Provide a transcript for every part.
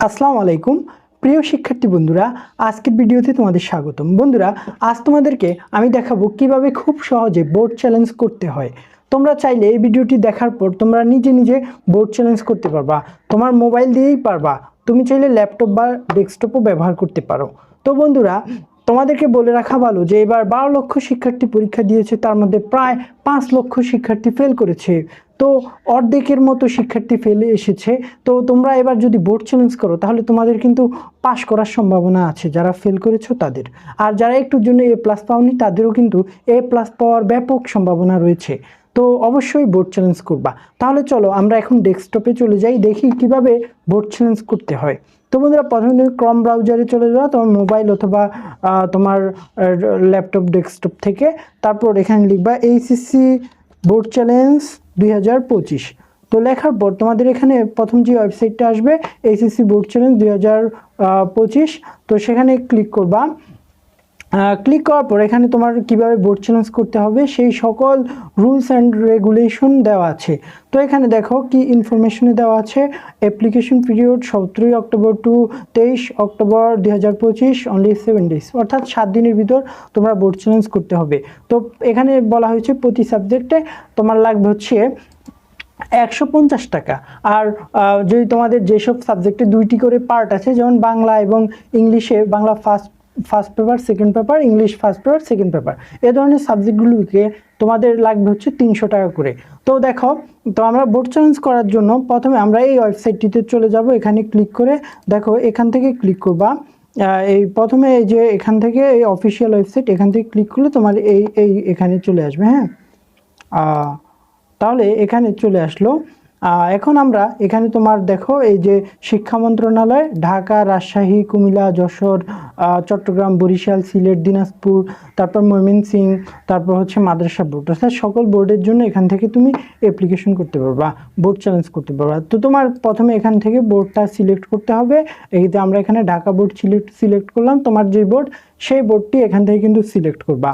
আসসালামু আলাইকুম। প্রিয় শিক্ষার্থী বন্ধুরা, আজকের ভিডিওতে তোমাদের স্বাগতম। বন্ধুরা, আজ তোমাদেরকে আমি দেখাবো কীভাবে খুব সহজে বোর্ড চ্যালেঞ্জ করতে হয়। তোমরা চাইলে এই ভিডিওটি দেখার পর তোমরা নিজে নিজে বোর্ড চ্যালেঞ্জ করতে পারবা, তোমার মোবাইল দিয়েই পারবা, তুমি চাইলে ল্যাপটপ বা ডেস্কটপও ব্যবহার করতে পারো। তো বন্ধুরা, তোমাদেরকে বলে রাখা ভালো যে এবার বারো লক্ষ শিক্ষার্থী পরীক্ষা দিয়েছে, তার মধ্যে প্রায় পাঁচ লক্ষ শিক্ষার্থী ফেল করেছে। তো অর্ধেকের মতো শিক্ষার্থী ফেলে এসেছে। তো তোমরা এবার যদি বোর্ড চ্যালেঞ্জ করো, তাহলে তোমাদের কিন্তু পাশ করার সম্ভাবনা আছে। যারা ফেল করেছ তাদের। আর যারা একটুর জন্য এ প্লাস পাওনি, তাদেরও কিন্তু এ প্লাস পাওয়ার ব্যাপক সম্ভাবনা রয়েছে। তো অবশ্যই বোর্ড চ্যালেঞ্জ করবা। তাহলে চলো, আমরা এখন ডেস্কটপে চলে যাই, দেখি কীভাবে বোর্ড চ্যালেঞ্জ করতে হয়। তো বন্ধুরা, প্রথমে তুমি ক্রম ব্রাউজারে চলে যাও, তোমার মোবাইল অথবা তোমার ল্যাপটপ ডেস্কটপ থেকে। তারপর এখানে লিখবা এইসিসি বোর্ড চ্যালেঞ্জ দুই হাজার পঁচিশ। তো লেখার পর তোমাদের এখানে প্রথম যে ওয়েবসাইটটা আসবে এইচএসসি বোর্ড চ্যালেঞ্জ দুই হাজার পঁচিশ। তো সেখানে ক্লিক করবা। ক্লিক করার পর এখানে তোমার কীভাবে বোর্ড চ্যালেঞ্জ করতে হবে, সেই সকল রুলস অ্যান্ড রেগুলেশন দেওয়া আছে। তো এখানে দেখো কি ইনফরমেশনে দেওয়া আছে অ্যাপ্লিকেশন পিরিয়ড সতেরোই অক্টোবর টু তেইশ অক্টোবর দুই হাজার পঁচিশ অনলি সেভেন ডেজ অর্থাৎ সাত দিনের ভিতর তোমরা বোর্ড চ্যালেঞ্জ করতে হবে। তো এখানে বলা হয়েছে প্রতি সাবজেক্টে তোমার লাগবে হচ্ছে একশো পঞ্চাশ টাকা। আর যদি তোমাদের যেসব সাবজেক্টে দুইটি করে পার্ট আছে, যেমন বাংলা এবং ইংলিশে, Bangla first first paper second paper English first paper second paper এ ধরনের সাবজেক্টগুলোকে তোমাদের লাগবে হচ্ছে তিনশো টাকা করে। তো দেখো, তো আমরা বোর্ড চ্যালেঞ্জ করার জন্য প্রথমে আমরা এই ওয়েবসাইটটিতে চলে যাব, এখানে ক্লিক করে দেখো, এখান থেকে ক্লিক করবা। এই প্রথমে এই যে এখান থেকে এই অফিসিয়াল ওয়েবসাইট এখান থেকে ক্লিক করলে তোমার এই এই এখানে চলে আসবে হ্যাঁ? তাহলে এখানে চলে আসলো। এখন আমরা এখানে তোমার দেখো এই যে শিক্ষা মন্ত্রণালয়, ঢাকা, রাজশাহী, কুমিল্লা, যশোর চট্টগ্রাম, বরিশাল, সিলেট, দিনাজপুর, তারপর ময়মনসিং, তারপর হচ্ছে মাদ্রাসা বোর্ড। অর্থাৎ সকল বোর্ডের জন্য এখান থেকে তুমি অ্যাপ্লিকেশন করতে পারবা, বোর্ড চ্যালেঞ্জ করতে পারবা। তো তোমার প্রথমে এখান থেকে বোর্ডটা সিলেক্ট করতে হবে। এইতে আমরা এখানে ঢাকা বোর্ড সিলেক্ট সিলেক্ট করলাম, তোমার যে বোর্ড, সেই বোর্ডটি এখান থেকে কিন্তু সিলেক্ট করবা।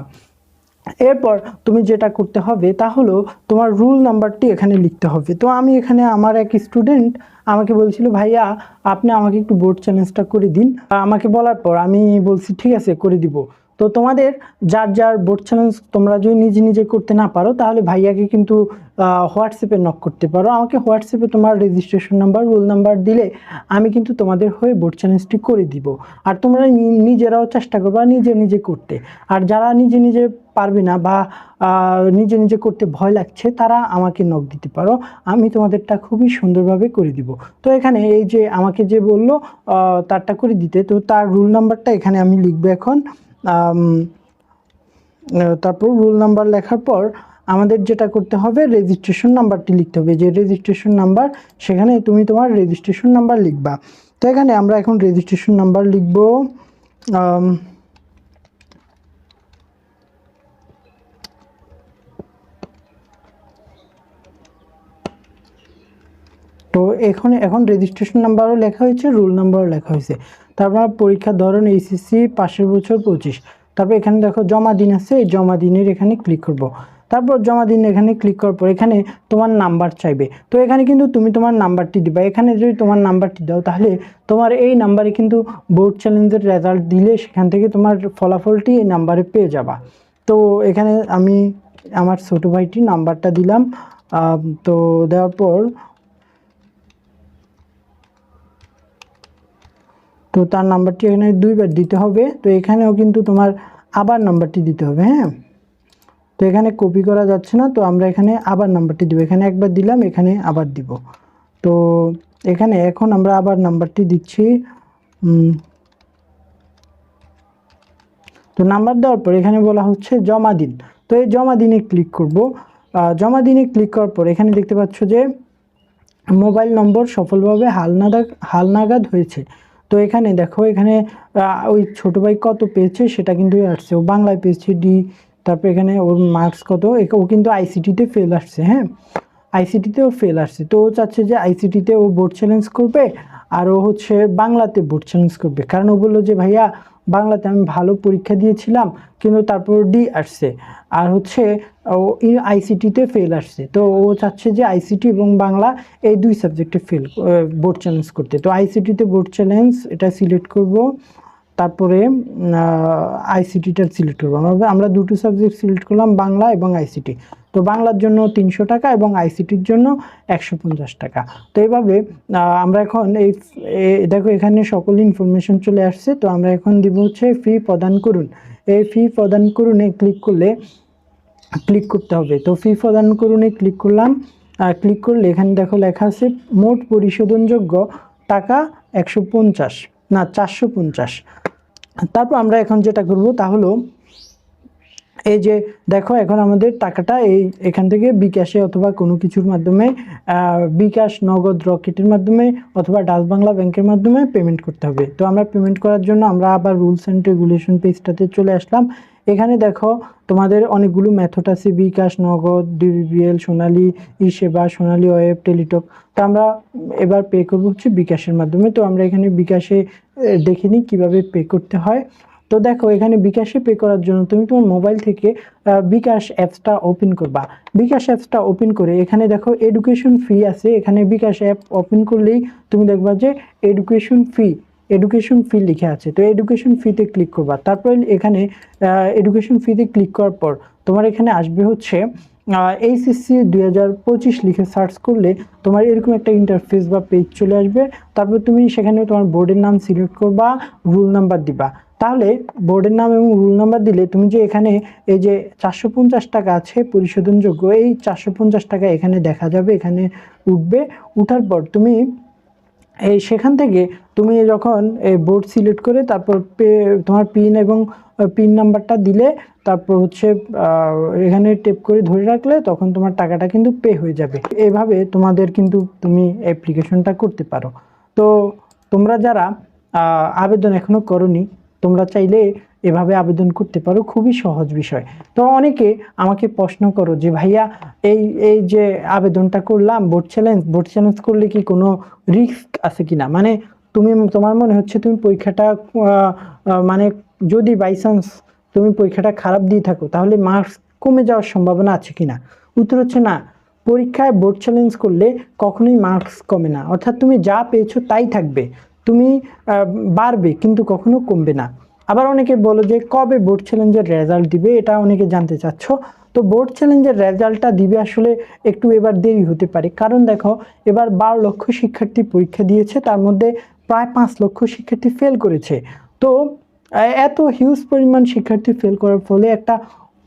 এরপর তুমি যেটা করতে হবে তা হলো তোমার রুল নাম্বারটি এখানে লিখতে হবে। তো আমি এখানে আমার এক স্টুডেন্ট আমাকে বলছিল, ভাইয়া, আপনি আমাকে একটু বোর্ড চ্যালেঞ্জটা করে দিন। আমাকে বলার পর আমি বলছি, ঠিক আছে, করে দিব। তো তোমাদের যার যার বোর্ড চ্যালেঞ্জ তোমরা যদি নিজে নিজে করতে না পারো, তাহলে ভাইয়াকে কিন্তু হোয়াটসঅ্যাপে নক করতে পারো। আমাকে হোয়াটসঅ্যাপে তোমার রেজিস্ট্রেশন নাম্বার রোল নাম্বার দিলে আমি কিন্তু তোমাদের হয়ে বোর্ড চ্যালেঞ্জটি করে দিব। আর তোমরা নিজেরাও চেষ্টা করবা নিজে নিজে করতে। আর যারা নিজে নিজে পারবে না বা নিজে নিজে করতে ভয় লাগছে, তারা আমাকে নক দিতে পারো। আমি তোমাদেরটা খুবই সুন্দরভাবে করে দিব। তো এখানে এই যে আমাকে যে বলল তারটা করে দিতে, তো তার রুল নাম্বারটা এখানে আমি লিখব এখন। তারপর রুল নাম্বার লেখার পর আমাদের যেটা করতে হবে রেজিস্ট্রেশন নাম্বারটি লিখতে হবে। যে রেজিস্ট্রেশন নাম্বার সেখানে তুমি তোমার রেজিস্ট্রেশন নাম্বার লিখবা। তো এখানে আমরা এখন রেজিস্ট্রেশন নাম্বার লিখব। তো এখানে, এখন রেজিস্ট্রেশন নাম্বারও লেখা হয়েছে রুল নাম্বারও লেখা হয়েছে। তারপর পরীক্ষার ধরন এইচএসসি পাশের বছর পঁচিশ। তারপর এখানে দেখো জমা দিন আছে, এই জমা দিনের এখানে ক্লিক করব। তারপর জমা দিন এখানে ক্লিক করার পর এখানে তোমার নাম্বার চাইবে। তো এখানে কিন্তু তুমি তোমার নাম্বারটি দিবা। এখানে যদি তোমার নাম্বারটি দাও, তাহলে তোমার এই নাম্বারে কিন্তু বোর্ড চ্যালেঞ্জের রেজাল্ট দিলে সেখান থেকে তোমার ফলাফলটি এই নাম্বারে পেয়ে যাবা। তো এখানে আমি আমার ছোটো ভাইটির নাম্বারটা দিলাম। তো দেওয়ার পর তো তার নাম্বারটি এখানে দুইবার দিতে হবে। তো এখানেও কিন্তু তোমার আবার নাম্বারটি দিতে হবে হ্যাঁ? তো এখানে কপি করা যাচ্ছে না, তো আমরা এখানে আবার নাম্বারটি দিব। এখানে একবার দিলাম, এখানে আবার দিব। তো এখানে এখন আমরা আবার নাম্বারটি দিচ্ছি তো নাম্বার দেওয়ার পর এখানে বলা হচ্ছে জমা দিন। তো এই জমা দিনে ক্লিক করব। জমা দিনে ক্লিক করার পর এখানে দেখতে পাচ্ছ যে মোবাইল নম্বর সফলভাবে হালনাদা হালনাগাদ হয়েছে। তো এখানে দেখো, এখানে ওই ছোট ভাই কত পেয়েছে সেটা কিন্তু আসছে। ও বাংলায় পেয়েছে ডি তারপর এখানে ওর মার্কস কত? ও কিন্তু আইসিটিতে ফেল আসছে হ্যাঁ? আইসিটিতে আইসিটিতেও ফেল আসছে। তো ও চাচ্ছে যে আইসিটিতে ও বোর্ড চ্যালেঞ্জ করবে, আর ও হচ্ছে বাংলাতে বোর্ড চ্যালেঞ্জ করবে। কারণ ও বলল যে, ভাইয়া, বাংলাতে আমি ভালো পরীক্ষা দিয়েছিলাম, কিন্তু তারপর ডি আসছে। আর হচ্ছে ও আইসিটিতে ফেল আসছে। তো ও চাচ্ছে যে আইসিটি এবং বাংলা এই দুই সাবজেক্টে ফেল বোর্ড চ্যালেঞ্জ করতে। তো আইসিটিতে বোর্ড চ্যালেঞ্জ এটা সিলেক্ট করব। তারপরে আইসিটিটা সিলেক্ট করব। আমরা আমরা দুটো সাবজেক্ট সিলেক্ট করলাম, বাংলা এবং আইসিটি তো বাংলার জন্য তিনশো টাকা এবং আইসিটির জন্য একশো পঞ্চাশ টাকা। তো এইভাবে আমরা এখন এই দেখো এখানে সকল ইনফরমেশন চলে আসছে। তো আমরা এখন দিব হচ্ছে ফি প্রদান করুন। এই ফি প্রদান করুনে ক্লিক করলে ক্লিক করতে হবে। তো ফি প্রদান করুনে ক্লিক করলাম। ক্লিক করলে এখানে দেখো লেখা আছে, মোট পরিশোধনযোগ্য টাকা একশো পঞ্চাশ, না চারশো পঞ্চাশ। তারপর আমরা এখন যেটা করব তা হলো এই যে দেখো এখন আমাদের টাকাটা এই এখান থেকে বিকাশে অথবা কোনো কিছুর মাধ্যমে বিকাশ নগদ রকেটের মাধ্যমে অথবা ডাচ বাংলা ব্যাংকের মাধ্যমে পেমেন্ট করতে হবে। তো আমরা পেমেন্ট করার জন্য আমরা আবার রুলস অ্যান্ড রেগুলেশন পেজটাতে চলে আসলাম। এখানে দেখো তোমাদের অনেকগুলো মেথড আছে বিকাশ নগদ ডিবিবিএল সোনালী ই সেবা সোনালী ওয়েব টেলিটক। তো আমরা এবার পে করব হচ্ছে বিকাশের মাধ্যমে। তো আমরা এখানে বিকাশে আহ, দেখে নিই কীভাবে পে করতে হয়। তো দেখো, এখানে বিকাশে পে করার জন্য তুমি তোমার মোবাইল থেকে বিকাশ অ্যাপসটা ওপেন করবা। বিকাশ অ্যাপসটা ওপেন করে, এখানে দেখো এডুকেশন ফি আছে। এখানে বিকাশ অ্যাপ ওপেন করলেই তুমি দেখবা যে এডুকেশন ফি এডুকেশন ফি লিখে আছে। তো এডুকেশন ফিতে ক্লিক করবা। তারপরে এখানে এডুকেশন ফিতে ক্লিক করার পর তোমার এখানে আসবে হচ্ছে এইচএসসি দুই হাজার পঁচিশ লিখে সার্চ করলে তোমার এরকম একটা ইন্টারফেস বা পেজ চলে আসবে। তারপর তুমি সেখানে তোমার বোর্ডের নাম সিলেক্ট করবা রুল নাম্বার দিবা। তাহলে বোর্ডের নাম এবং রুল নাম্বার দিলে তুমি যে এখানে এই যে চারশো পঞ্চাশ টাকা আছে পরিশোধনযোগ্য, এই চারশো পঞ্চাশ টাকা এখানে দেখা যাবে, এখানে উঠবে। উঠার পর তুমি এই সেখান থেকে তুমি যখন বোর্ড সিলেক্ট করে তারপর পে, তোমার পিন এবং পিন নাম্বারটা দিলে তারপর হচ্ছে এখানে টেপ করে ধরে রাখলে তখন তোমার টাকাটা কিন্তু পে হয়ে যাবে। এভাবে তোমাদের কিন্তু তুমি অ্যাপ্লিকেশনটা করতে পারো। তো তোমরা যারা আবেদন এখনও করনি তোমরা চাইলে এভাবে আবেদন করতে পারো, খুবই সহজ বিষয়। তো অনেকে আমাকে প্রশ্ন করো যে, ভাইয়া, এই এই যে আবেদনটা করলাম বোর্ড চ্যালেঞ্জ বোর্ড চ্যালেঞ্জ করলে কি কোনো রিস্ক আছে কি না মানে তুমি, তোমার মনে হচ্ছে তুমি পরীক্ষাটা মানে যদি বাই চান্স তুমি পরীক্ষাটা খারাপ দিয়ে থাকো, তাহলে মার্কস কমে যাওয়ার সম্ভাবনা আছে কি না উত্তর হচ্ছে না। পরীক্ষায় বোর্ড চ্যালেঞ্জ করলে কখনোই মার্কস কমে না। অর্থাৎ তুমি যা পেয়েছ তাই থাকবে। তুমি বাড়বে, কিন্তু কখনো কমবে না। আবার অনেকে বলো যে, কবে বোর্ড চ্যালেঞ্জের রেজাল্ট দিবে, এটা অনেকে জানতে চাচ্ছ। তো বোর্ড চ্যালেঞ্জের রেজাল্টটা দিবে আসলে একটু এবার দেরি হতে পারে। কারণ দেখো, এবার বারো লক্ষ শিক্ষার্থী পরীক্ষা দিয়েছে, তার মধ্যে প্রায় পাঁচ লক্ষ শিক্ষার্থী ফেল করেছে। তো, এত হিউজ পরিমাণ শিক্ষার্থী ফেল করার ফলে একটা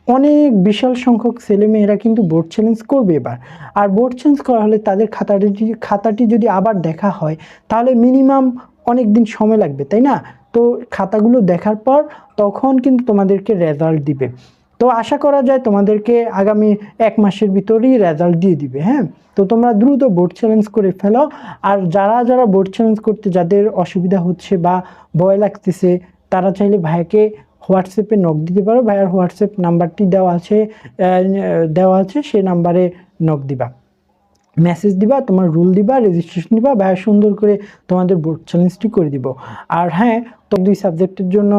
অনেক বিশাল সংখ্যক ছেলেমেয়েরা কিন্তু বোর্ড চ্যালেঞ্জ করবে এবার। আর বোর্ড চ্যালেঞ্জ করা হলে তাদের খাতাটি খাতাটি যদি আবার দেখা হয়, তাহলে মিনিমাম অনেক দিন সময় লাগবে, তাই না? তো খাতাগুলো দেখার পর তখন কিন্তু তোমাদেরকে রেজাল্ট দিবে। তো আশা করা যায় তোমাদেরকে আগামী এক মাসের ভিতরেই রেজাল্ট দিয়ে দিবে হ্যাঁ? তো তোমরা দ্রুত বোর্ড চ্যালেঞ্জ করে ফেলো। আর যারা যারা বোর্ড চ্যালেঞ্জ করতে যাদের অসুবিধা হচ্ছে বা ভয় লাগতেছে, তারা চাইলে ভাইয়াকে হোয়াটসঅ্যাপে নক দিতে পারো। ভাইয়ার হোয়াটসঅ্যাপ নাম্বারটি দেওয়া আছে দেওয়া আছে, সে নাম্বারে নক দিবা। মেসেজ দিবা, তোমার রুল দিবা রেজিস্ট্রেশন দিবা ভাইয়া সুন্দর করে তোমাদের বোর্ড চ্যালেঞ্জটি করে দিব। আর হ্যাঁ তো দুই সাবজেক্টের জন্য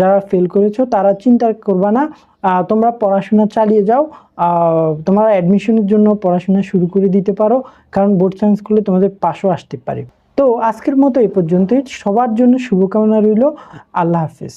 যারা ফেল করেছ, তারা চিন্তা করবা না তোমরা পড়াশোনা চালিয়ে যাও তোমরা অ্যাডমিশনের জন্য পড়াশোনা শুরু করে দিতে পারো, কারণ বোর্ড চ্যালেঞ্জ করলে তোমাদের পাশও আসতে পারে। তো আজকের মতো এ পর্যন্তই, সবার জন্য শুভকামনা রইল, আল্লাহ হাফিজ।